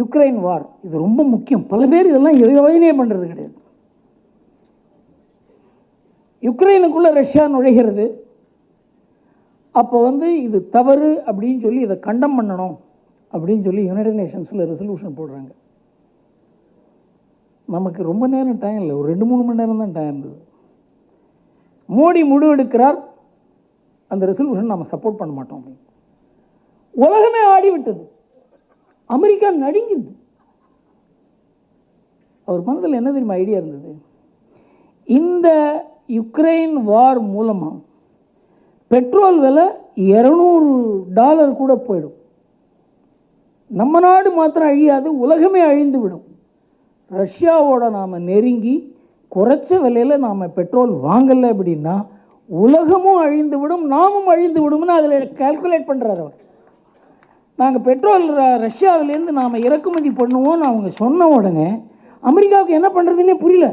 Ukraine வார் இது ரொம்ப முக்கியம். பல பேர் இதெல்லாம் யோசனையே பண்ணுறது கிடையாது. யுக்ரைனுக்குள்ளே ரஷ்யா நுழைகிறது. அப்போ வந்து இது தவறு அப்படின்னு சொல்லி இதை கண்டம் பண்ணணும் அப்படின்னு சொல்லி யுனைடெட் நேஷன்ஸில் ரெசல்யூஷன் போடுறாங்க. நமக்கு ரொம்ப நேரம் டைம் இல்லை. ஒரு ரெண்டு மூணு மணி நேரம் தான் டைம் இருந்தது மோடி முடிவெடுக்கிறார் அந்த ரெசல்யூஷன் நம்ம சப்போர்ட் பண்ண மாட்டோம் அப்படின்னு. உலகமே ஆடி விட்டது அமெரிக்கா நடுங்கிடுது. அவர் மனதில் என்ன தெரியுமா ஐடியா இருந்தது? இந்த யுக்ரைன் வார் மூலமாக பெட்ரோல் விலை இரநூறு டாலர் கூட போயிடும். நம்ம நாடு மாத்திரம் அழியாது உலகமே அழிந்து விடும் ரஷ்யாவோட நாம் நெருங்கி குறைச்ச விலையில் நாம் பெட்ரோல் வாங்கலை அப்படின்னா உலகமும் அழிந்து விடும் நாமும் அழிந்து விடும்னு அதில் கால்குலேட் பண்ணுறாரு அவர். நாங்கள் பெட்ரோல் ரஷ்யாவிலேருந்து நாம் இறக்குமதி பண்ணுவோம்னு அவங்க சொன்ன உடனே அமெரிக்காவுக்கு என்ன பண்ணுறதுன்னே புரியல.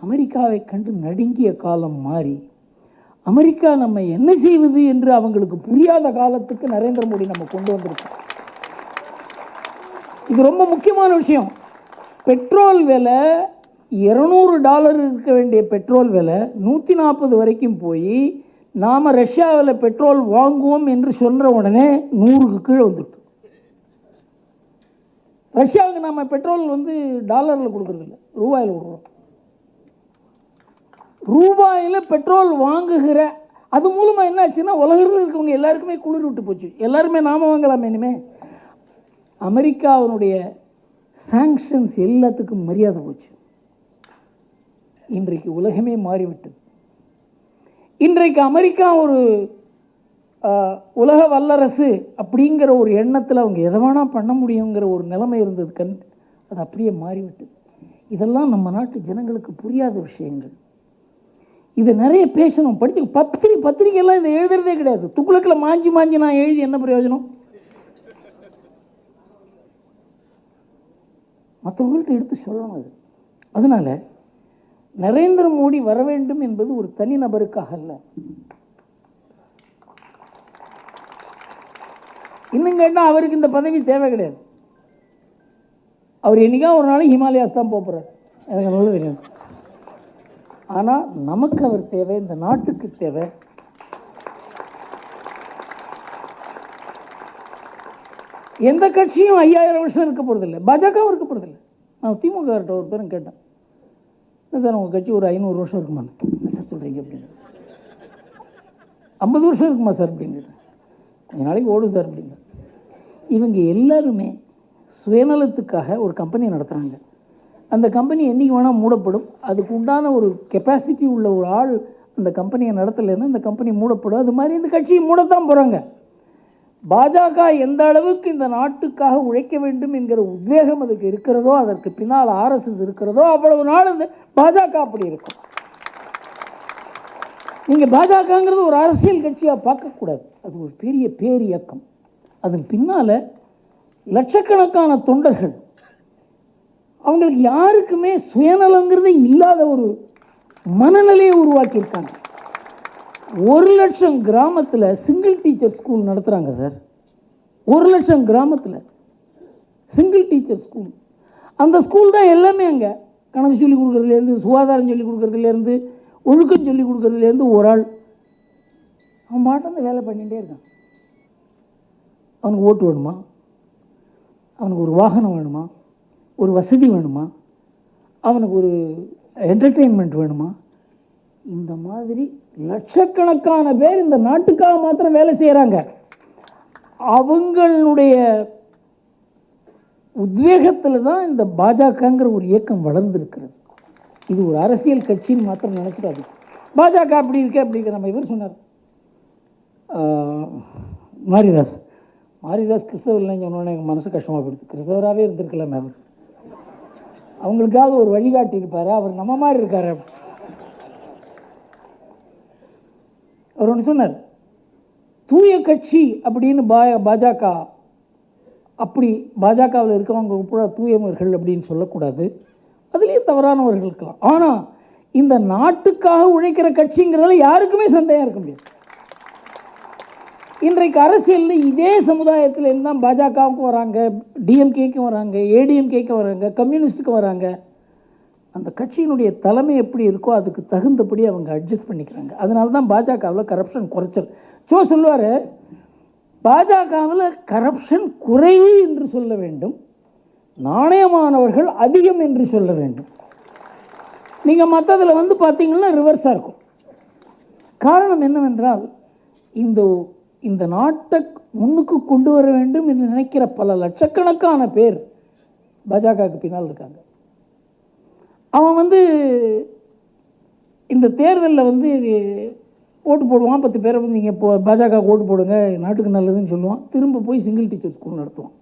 அமெரிக்காவை கண்டு நடுங்கிய காலம் மாறி அமெரிக்கா நம்ம என்ன செய்வது என்று அவங்களுக்கு புரியாத காலத்துக்கு நரேந்திர மோடி நம்ம கொண்டு வந்திருக்கோம். இது ரொம்ப முக்கியமான விஷயம். பெட்ரோல் விலை இரநூறு டாலர் இருக்க வேண்டிய பெட்ரோல் விலை நூற்றி நாற்பது வரைக்கும் போய் நாம் ரஷ்யாவில் பெட்ரோல் வாங்குவோம் என்று சொன்ன உடனே நூறுக்கு கீழே வந்துட்டு ரஷ்யாவுக்கு நம்ம பெட்ரோல் வந்து டாலரில் கொடுக்குறதில்ல ரூபாயில் கொடுக்குறோம். ரூபாயில் பெட்ரோல் வாங்குகிற அது மூலமாக என்ன ஆச்சுன்னா உலகத்தில் இருக்கவங்க எல்லாருக்குமே குளிர் விட்டு போச்சு. எல்லாருமே நாம் வாங்கலாமே இனிமே. அமெரிக்காவினுடைய சாங்ஷன்ஸ் எல்லாத்துக்கும் மரியாதை போச்சு. இன்றைக்கு உலகமே மாறிவிட்டது. இன்றைக்கு அமெரிக்கா ஒரு உலக வல்லரசு அப்படிங்கிற ஒரு எண்ணத்தில் அவங்க எதை வேணால் பண்ண முடியுங்கிற ஒரு நிலைமை இருந்தது. கண் அது அப்படியே மாறிவிட்டது. இதெல்லாம் நம்ம நாட்டு ஜனங்களுக்கு புரியாத விஷயங்கள். இதை நிறைய பேசணும். படித்து பத்திரி பத்திரிகையெல்லாம் இதை எழுதுறதே கிடையாது. துக்குளக்கில் மாஞ்சி மாஞ்சி நான் எழுதி என்ன பிரயோஜனம்? மற்றவங்கள்ட்ட எடுத்து சொல்லணும் அது. அதனால நரேந்திர மோடி வர வேண்டும் என்பது ஒரு தனி நபருக்காக அல்ல. இன்னும் கேட்டால் அவருக்கு இந்த பதவி தேவை கிடையாது. அவர் என்னைக்கா ஒரு நாள் ஹிமாலயாஸ் தான் போகிறார் எனக்கு நல்லது தெரியும். ஆனால் நமக்கு அவர் தேவை இந்த நாட்டுக்கு தேவை. எந்த கட்சியும் ஐயாயிரம் வருஷம் இருக்க போகிறதில்லை பாஜகவும் இருக்க போகிறதில்லை நான் திமுக ஒரு பேரும் கேட்டேன். சார் உங்கள் கட்சி ஒரு ஐநூறு வருஷம் இருக்குமா? என்ன சார் சொல்கிறீங்க அப்படின்னு. ஐம்பது வருஷம் இருக்குமா சார் அப்படின்னு கொஞ்ச நாளைக்கு ஓடும் சார் அப்படின்னு. இவங்க எல்லாருமே சுயநலத்துக்காக ஒரு கம்பெனி நடத்துகிறாங்க அந்த கம்பெனி என்றைக்கு வேணால் மூடப்படும். அதுக்கு உண்டான ஒரு கெப்பாசிட்டி உள்ள ஒரு ஆள் அந்த கம்பெனியை நடத்தலைன்னா அந்த கம்பெனி மூடப்படும். அது மாதிரி இந்த கட்சியை மூடத்தான் போகிறாங்க பாஜக எந்த அளவுக்கு இந்த நாட்டுக்காக உழைக்க வேண்டும் என்கிற உத்வேகம் அதுக்கு இருக்கிறதோ அதற்கு பின்னால் ஆர்எஸ்எஸ் இருக்கிறதோ அவ்வளவு நாள் இந்த பாஜக அப்படி இருக்கும். நீங்கள் பாஜகங்கிறது ஒரு அரசியல் கட்சியாக பார்க்கக்கூடாது. அது ஒரு பெரிய பேரியக்கம் அதன் பின்னால் லட்சக்கணக்கான தொண்டர்கள் அவங்களுக்கு யாருக்குமே சுயநலங்கிறதே இல்லாத ஒரு மனநிலையை உருவாக்கியிருக்காங்க. ஒரு லட்சம் கிராமத்தில் சிங்கிள் டீச்சர் ஸ்கூல் நடத்துகிறாங்க சார் ஒரு லட்சம் கிராமத்தில் சிங்கிள் டீச்சர் ஸ்கூல் அந்த ஸ்கூல் தான் எல்லாமே அங்கே. கணக்கு சொல்லி கொடுக்குறதுலேருந்து சுகாதாரம் சொல்லி கொடுக்குறதுலேருந்து ஒழுக்கம் சொல்லிக் கொடுக்குறதுலேருந்து ஒரு ஆள். அவன் பாட்டு அந்த வேலை பண்ணிகிட்டே இருக்கான். அவனுக்கு ஓட்டு வேணுமா? அவனுக்கு ஒரு வாகனம் வேணுமா? ஒரு வசதி வேணுமா? அவனுக்கு ஒரு என்டர்டெயின்மெண்ட் வேணுமா? இந்த மாதிரி லட்சக்கணக்கான பேர் இந்த நாட்டுக்காக மாத்திரம் வேலை செய்கிறாங்க அவங்களுடைய உத்வேகத்தில் தான் இந்த பாஜகங்கிற ஒரு இயக்கம் வளர்ந்துருக்கிறது. இது ஒரு அரசியல் கட்சின்னு மாத்திரம் நினச்சிடாது பாஜக அப்படி இருக்கே அப்படிங்கிற நம்ம இவர் சொன்னார். மாரிதாஸ். மாரிதாஸ் கிறிஸ்தவர் இல்லைன்னு சொன்னோன்னே எங்கள் மனசு கஷ்டமாக போயிடுது. கிறிஸ்தவராகவே இருந்திருக்கலாமே அவர். அவங்களுக்காவது ஒரு வழிகாட்டி இருப்பார். அவர் நம்ம மாதிரி இருக்கார் அவர் ஒன்று சொன்னார் தூய கட்சி அப்படின்னு பா பாஜக அப்படி பாஜகவில் இருக்கவங்க கூட தூயவர்கள் அப்படின்னு சொல்லக்கூடாது. அதுலேயும் தவறானவர்கள் இருக்கலாம் ஆனால் இந்த நாட்டுக்காக உழைக்கிற கட்சிங்கிறதுல யாருக்குமே சந்தேகம் இருக்க முடியாது. இன்றைக்கு அரசியலில் இதே சமுதாயத்திலேருந்து தான் பாஜகவுக்கும் வராங்க டிஎம்கேக்கும் வராங்க ஏடிஎம்கேக்கும் வராங்க கம்யூனிஸ்ட்டுக்கும் வராங்க. அந்த கட்சியினுடைய தலைமை எப்படி இருக்கோ அதுக்கு தகுந்தபடி அவங்க அட்ஜஸ்ட் பண்ணிக்கிறாங்க. அதனால தான் பாஜகவில் கரப்ஷன் குறைச்சல். சோ சொல்லுவார் பாஜகவில் கரப்ஷன் குறைவு என்று சொல்ல வேண்டும் நாணயமானவர்கள் அதிகம் என்று சொல்ல வேண்டும். நீங்கள் மற்றதில் வந்து பார்த்தீங்கன்னா ரிவர்ஸாக இருக்கும். காரணம் என்னவென்றால் இந்த இந்த நாட்டை முன்னுக்கு கொண்டு வர வேண்டும் என்று நினைக்கிற பல லட்சக்கணக்கான பேர் பாஜகவுக்கு பின்னால் இருக்காங்க. அவன் வந்து இந்த தேர்தலில் வந்து இது ஓட்டு போடுவான். பத்து பேரை வந்து நீங்கள் இப்போ பாஜக ஓட்டு போடுங்க நாட்டுக்கு நல்லதுன்னு சொல்லுவான். திரும்ப போய் சிங்கிள் டீச்சர் ஸ்கூல் நடத்துவான்.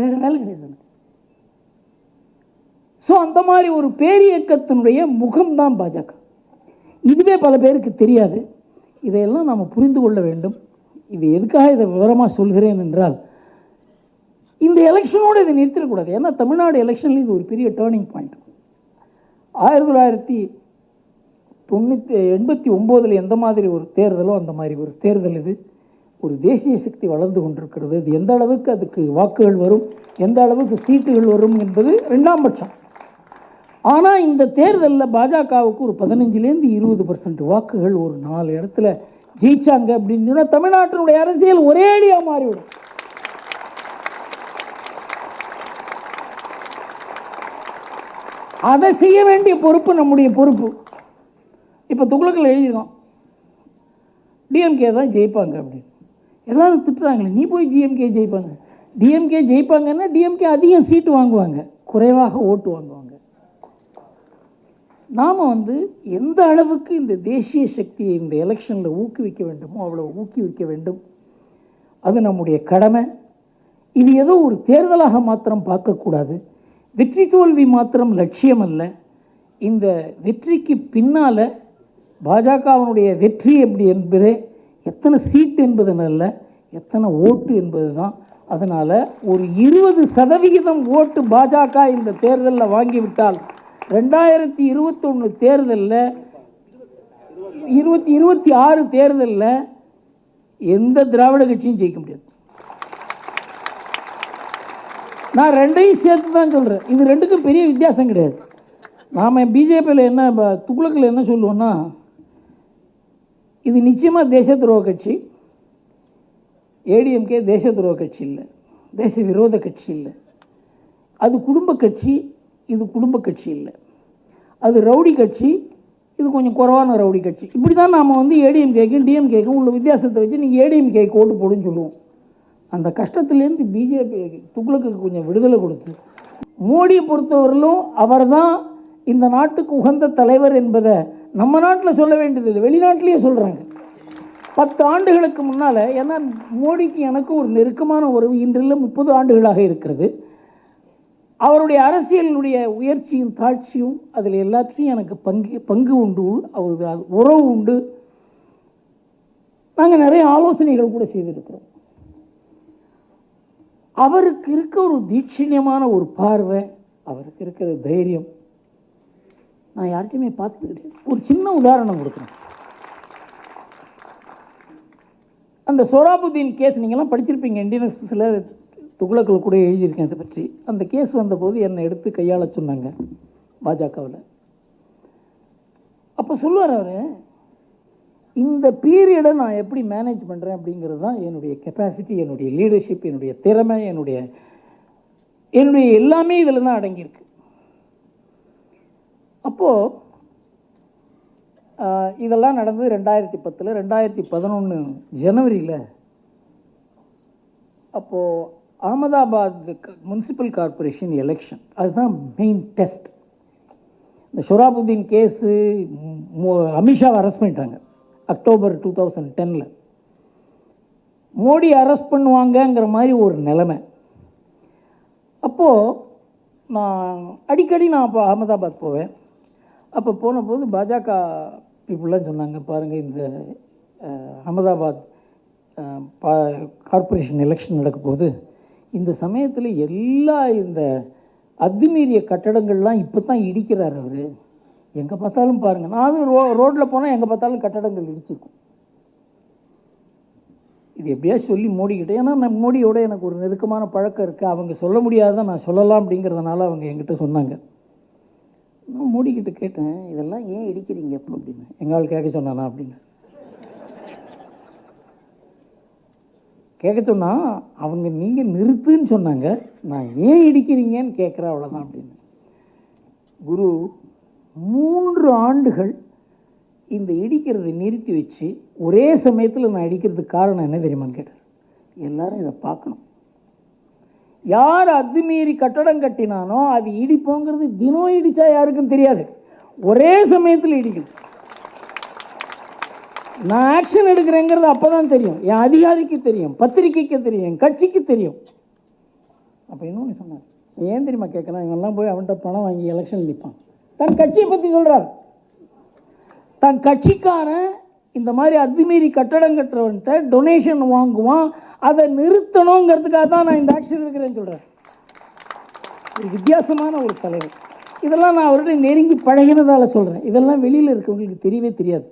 வேறு வேலை கிடையாது ஸோ அந்த மாதிரி ஒரு பேரியக்கத்தினுடைய முகம்தான் பாஜக. இதுவே பல பேருக்கு தெரியாது. இதையெல்லாம் நாம் புரிந்து கொள்ள வேண்டும். இது எதுக்காக இதை விவரமாக சொல்கிறேன் என்றால் இந்த எலெக்ஷனோடு இதை நிறுத்திடக்கூடாது. ஏன்னா தமிழ்நாடு எலெக்ஷனில் இது ஒரு பெரிய டேர்னிங் பாயிண்ட் ஆயிரத்தி தொள்ளாயிரத்தி தொண்ணூற்றி எண்பத்தி ஒம்போதில் எந்த மாதிரி ஒரு தேர்தலோ அந்த மாதிரி ஒரு தேர்தல் இது. ஒரு தேசிய சக்தி வளர்ந்து கொண்டிருக்கிறது. அது எந்த அளவுக்கு அதுக்கு வாக்குகள் வரும் எந்த அளவுக்கு சீட்டுகள் வரும் என்பது ரெண்டாம் பட்சம். ஆனால் இந்த தேர்தலில் பாஜகவுக்கு ஒரு பதினஞ்சுலேருந்து இருபது பர்சன்ட் வாக்குகள் ஒரு நாலு இடத்துல ஜெயிச்சாங்க அப்படின்னு சொன்னால் தமிழ்நாட்டினுடைய அரசியல் ஒரேடியாக மாறிவிடும். அதை செய்ய வேண்டிய பொறுப்பு நம்முடைய பொறுப்பு. இப்போ துகளுக்கில் எழுதியிருக்கோம். டிஎம்கே தான் ஜெயிப்பாங்க அப்படின்னு. எல்லாரும் திட்டுறாங்களே நீ போய் ஜிஎம்கே ஜெயிப்பாங்க. டிஎம்கே ஜெயிப்பாங்கன்னா டிஎம்கே அதிகம் சீட்டு வாங்குவாங்க. குறைவாக ஓட்டு வாங்குவாங்க. நாம் வந்து எந்த அளவுக்கு இந்த தேசிய சக்தியை இந்த எலெக்ஷனில் ஊக்குவிக்க வேண்டுமோ அவ்வளோ ஊக்குவிக்க வேண்டும். அது நம்முடைய கடமை. இது ஏதோ ஒரு தேர்தலாக மாத்திரம் பார்க்கக்கூடாது. வெற்றி தோல்வி மாத்திரம் லட்சியம் அல்ல இந்த வெற்றிக்கு பின்னால் பாஜகவினுடைய வெற்றி எப்படி என்பதே எத்தனை சீட் என்பதுனல்ல எத்தனை ஓட்டு என்பது தான் அதனால் ஒரு இருபது சதவிகிதம் ஓட்டு பாஜக இந்த தேர்தலில் வாங்கிவிட்டால் ரெண்டாயிரத்தி இருபத்தொன்று தேர்தலில் இருபத்தி இருபத்தி ஆறு தேர்தலில் எந்த திராவிட கட்சியும் ஜெயிக்க முடியாது. நான் ரெண்டையும் சேர்த்து தான் சொல்கிறேன் இது ரெண்டுக்கும் பெரிய வித்தியாசம் கிடையாது. நாம் பிஜேபியில் என்ன ப- துக்ளக்கில் என்ன சொல்லுவோன்னா இது நிச்சயமாக தேச துரோக கட்சி. ஏடிஎம்கே தேச துரோக கட்சி இல்லை. தேச விரோத கட்சி இல்லை. அது குடும்ப கட்சி இது குடும்ப கட்சி இல்லை. அது ரவுடி கட்சி இது கொஞ்சம் குறைவான ரவுடி கட்சி. இப்படி தான் நாம் வந்து ஏடிஎம்கேக்கும் டிஎம்கேக்கும் உள்ள வித்தியாசத்தை வச்சு நீங்கள் ஏடிஎம்கேக்கு ஓட்டு போடுன்னு சொல்லுவோம். அந்த கஷ்டத்துலேருந்து பிஜேபி துக்ளக்கு கொஞ்சம் விடுதலை கொடுத்து மோடியை பொறுத்தவரையிலும் அவர் தான் இந்த நாட்டுக்கு உகந்த தலைவர் என்பதை நம்ம நாட்டில் சொல்ல வேண்டியதில்லை வெளிநாட்டிலேயே சொல்கிறாங்க பத்து ஆண்டுகளுக்கு முன்னால் ஏன்னா மோடிக்கு எனக்கு ஒரு நெருக்கமான உறவு இன்றில் முப்பது ஆண்டுகளாக இருக்கிறது. அவருடைய அரசியலினுடைய உயர்ச்சியும் தாழ்ச்சியும் அதில் எல்லாத்தையும் எனக்கு பங்கு பங்கு உண்டு அவரது அது உறவு உண்டு. நாங்கள் நிறைய ஆலோசனைகள் கூட செய்திருக்கிறோம். அவருக்கு இருக்க ஒரு தீட்சிணியமான ஒரு பார்வை அவருக்கு இருக்கிற தைரியம். நான் யார்கிட்டையுமே பார்த்தது கிடையாது. ஒரு சின்ன உதாரணம் கொடுக்குறேன். அந்த சோராபுதீன் கேஸ் நீங்கள்லாம் படிச்சிருப்பீங்க இந்தியன் எக்ஸ்பிரஸில் துக்ளக்கில் கூட எழுதியிருக்கேன் அதை பற்றி. அந்த கேஸ் வந்தபோது என்னை எடுத்து கையாள சொன்னாங்க பாஜகவில். அப்போ சொல்லுவார் அவர் இந்த பீரியடை நான் எப்படி மேனேஜ் பண்ணுறேன் அப்படிங்கிறது தான் என்னுடைய கெப்பாசிட்டி என்னுடைய லீடர்ஷிப் என்னுடைய திறமை என்னுடைய என்னுடைய எல்லாமே இதில் தான் அடங்கியிருக்கு. அப்போது இதெல்லாம் நடந்தது ரெண்டாயிரத்தி பத்தில் ரெண்டாயிரத்தி பதினொன்று ஜனவரியில். அப்போது அகமதாபாத் முனிசிபல் கார்ப்பரேஷன் எலெக்ஷன் அதுதான் மெயின் டெஸ்ட் இந்த ஷொராபுதீன் கேஸு அமித்ஷாவை அரெஸ்ட் பண்ணிட்டாங்க. அக்டோபர் டூ தௌசண்ட் டெனில் மோடி அரெஸ்ட் பண்ணுவாங்கங்கிற மாதிரி ஒரு நிலைமை. அப்போது நான் அடிக்கடி நான் அப்போ அகமதாபாத் போவேன். அப்போ போன போது பாஜக பீப்புளெலாம் சொன்னாங்க பாருங்கள் இந்த அகமதாபாத் பா கார்ப்பரேஷன் எலெக்ஷன் நடக்க போது இந்த சமயத்தில் எல்லா இந்த அத்துமீறிய கட்டடங்கள்லாம் இப்போ தான் இடிக்கிறார் அவர். எங்கே பார்த்தாலும் பாருங்கள் நான் ரோ ரோட்டில் போனால் எங்கே பார்த்தாலும் கட்டடங்கள் இடிச்சிருக்கும். இது எப்படியா சொல்லி மோடிக்கிட்டே ஏன்னா நான் மோடியோட எனக்கு ஒரு நெருக்கமான பழக்கம் இருக்குது அவங்க சொல்ல முடியாத நான் சொல்லலாம் அப்படிங்கிறதுனால அவங்க என்கிட்ட சொன்னாங்க. நான் மோடிக்கிட்ட கேட்டேன் இதெல்லாம் ஏன் இடிக்கிறீங்க இப்போ அப்படின்னு. எங்கால் கேட்க சொன்னானா அப்படின்னு. கேட்க சொன்னால் அவங்க நீங்கள் நிறுத்துன்னு சொன்னாங்க. நான் ஏன் இடிக்கிறீங்கன்னு கேட்குறேன் அவ்வளோதான் அப்படின்னு. குரு மூன்று ஆண்டுகள் இந்த இடிக்கிறதை நிறுத்தி வச்சு ஒரே சமயத்தில் நான் இடிக்கிறதுக்கு காரணம் என்ன தெரியுமான்னு கேட்டார். எல்லாரும் இதை பார்க்கணும். யார் அத்துமீறி கட்டடம் கட்டினானோ அது இடிப்போங்கிறது தினம் இடிச்சா யாருக்கும் தெரியாது. ஒரே சமயத்தில் இடிக்கணும். நான் ஆக்ஷன் எடுக்கிறேங்கிறது அப்போ தான் தெரியும். என் அதிகாரிக்கு தெரியும் பத்திரிக்கைக்கு தெரியும் என் கட்சிக்கு தெரியும். அப்போ இன்னொன்று சொன்னார். ஏன் தெரியுமா கேட்குறான் இவங்கெல்லாம் போய் அவன்கிட்ட பணம் வாங்கி எலெக்ஷன் நிற்பான் தன் கட்சியை பற்றி சொல்கிறார் தன் கட்சிக்காரன் இந்த மாதிரி அத்துமீறி கட்டடம் கட்டுறவன்கிட்ட டொனேஷன் வாங்குவான் அதை நிறுத்தணுங்கிறதுக்காக தான் நான் இந்த ஆக்ஷன் எடுக்கிறேன்னு சொல்கிறேன் ஒரு வித்தியாசமான ஒரு தலைவர். இதெல்லாம் நான் அவர்கிட்ட நெருங்கி பழகினதால் சொல்கிறேன் இதெல்லாம் வெளியில் இருக்கவங்களுக்கு தெரியவே தெரியாது.